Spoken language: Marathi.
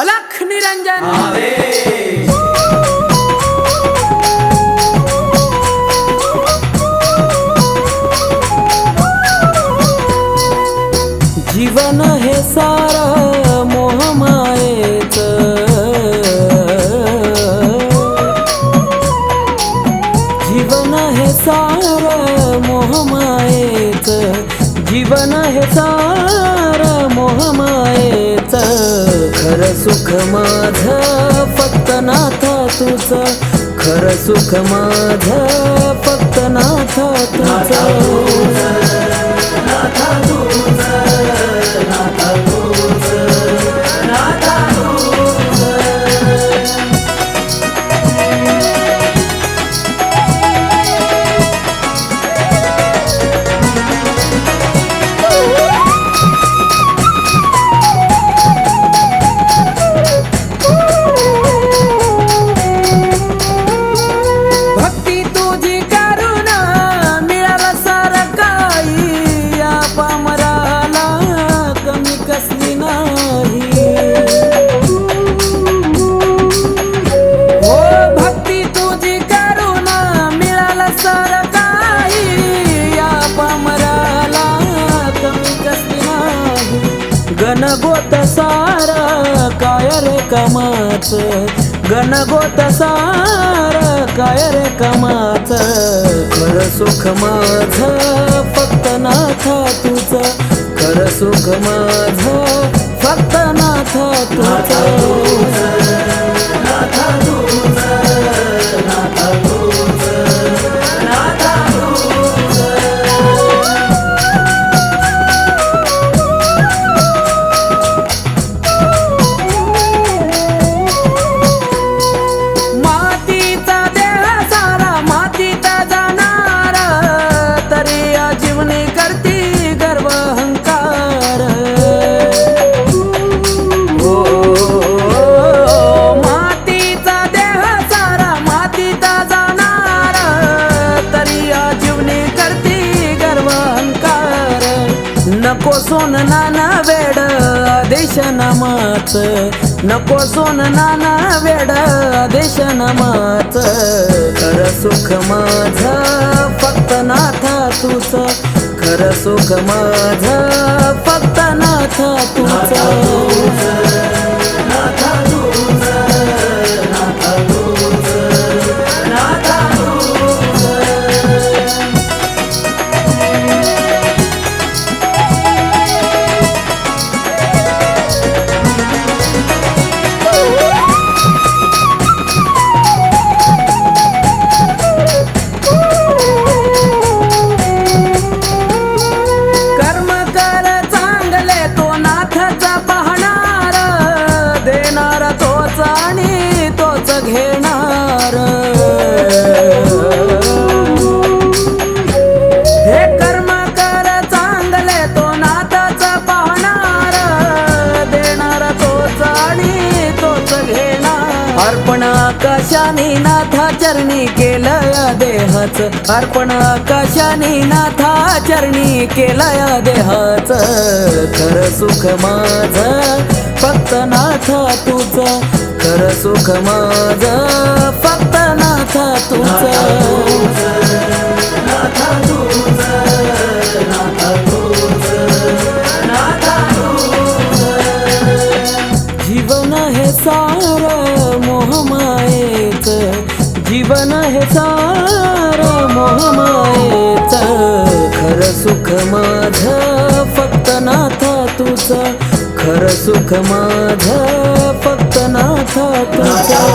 अलख निरंजन जीवन हे सार जीवन हे सार मोहमायेच. खर सुख माझ फक्त नाथा तुझ. खर सुख माझ फक्त नाथा तुझ. भक्ती तुझी करुणा मिळाला सार काही. या पामराला कमी कसली नाही. गणगोत सार काय रे कमाच? गणगोत सार काय रे कमाच? खर सुख माझ फक्त नाथा तुझ. खर सुख माझ फक्त नाथा तुझ. सोन नाना वेड आदेश नमाच. नको सोन नाना वेड आदेश नमाच. खर सुख माझ फक्त नाथा तुझ खर सुख माझ फक्त नाथा तुझ नाथचा पाहणार देणार तोच आणि तोच घेणार. हे कर्म कर चांगले तो नाथचा पाहणार देणार तोच आणि आकाशाने नाथा चरणी केलया देहाच. अर्पण आकाशाने नाथा चरणी केलया देहाच. खर सुख माझ फक्त नाथा तुझ. खर सुख माझ फक्त नाथा तुझ. जीवन आहे सार मोहमायेच. खर सुख माझ फक्त नाथा तुझा. खर सुख माझ फक्त नाथा तुझा.